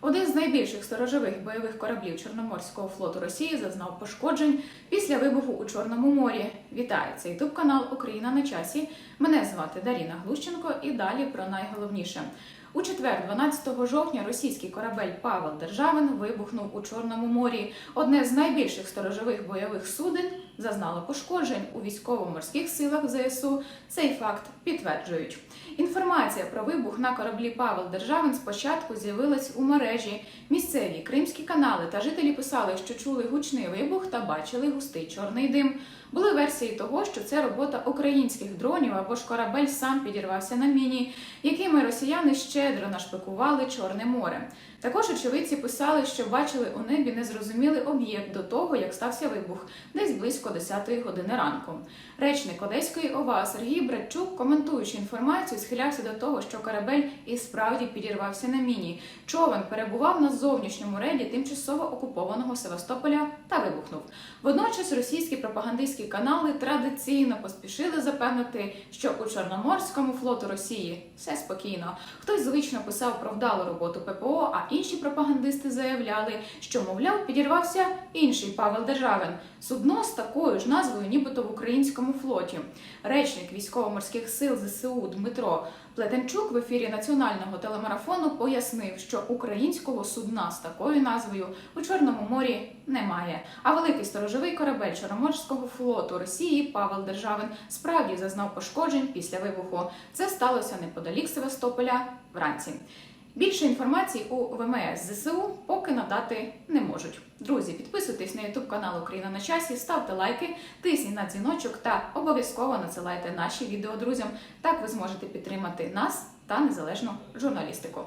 Один з найбільших сторожових бойових кораблів Чорноморського флоту Росії зазнав пошкоджень після вибуху у Чорному морі. Вітаю! Це ютуб канал Україна на часі. Мене звати Даріна Глущенко і далі про найголовніше. У четвер, 12 жовтня, російський корабель Павел Державин вибухнув у Чорному морі. Одне з найбільших сторожових бойових суден зазнало пошкоджень у військово-морських силах ЗСУ. Цей факт підтверджують. Інформація про вибух на кораблі Павел Державин спочатку з'явилась у мережі. Місцеві кримські канали та жителі писали, що чули гучний вибух та бачили густий чорний дим. Були версії того, що це робота українських дронів або ж корабель сам підірвався на міні, якими росіяни щедро нашпикували Чорне море. Також очевидці писали, що бачили у небі незрозумілий об'єкт до того, як стався вибух, десь близько 10-ї години ранку. Речник Одеської ОВА Сергій Братчук, коментуючи інформацію, схилявся до того, що корабель і справді підірвався на міні. Човен перебував на зовнішньому рейді тимчасово окупованого Севастополя та вибухнув. Водночас російські пропагандистські канали традиційно поспішили запевнити, що у Чорноморському флоту Росії все спокійно. Хтось звично писав про вдалу роботу ППО, а інші пропагандисти заявляли, що, мовляв, підірвався інший Павел Державин. Судно з такою ж назвою, нібито в українському флоті. Речник військово-морських сил ЗСУ Дмитро Плетенчук в ефірі національного телемарафону пояснив, що українського судна з такою назвою у Чорному морі немає. А великий сторожовий корабель Чорноморського флоту Росії Павел Державин справді зазнав пошкоджень після вибуху. Це сталося неподалік Севастополя вранці. Більше інформації у ВМС ЗСУ поки надати не можуть. Друзі, підписуйтесь на YouTube канал Україна на часі, ставте лайки, тисніть на дзвіночок та обов'язково надсилайте наші відео друзям. Так ви зможете підтримати нас та незалежну журналістику.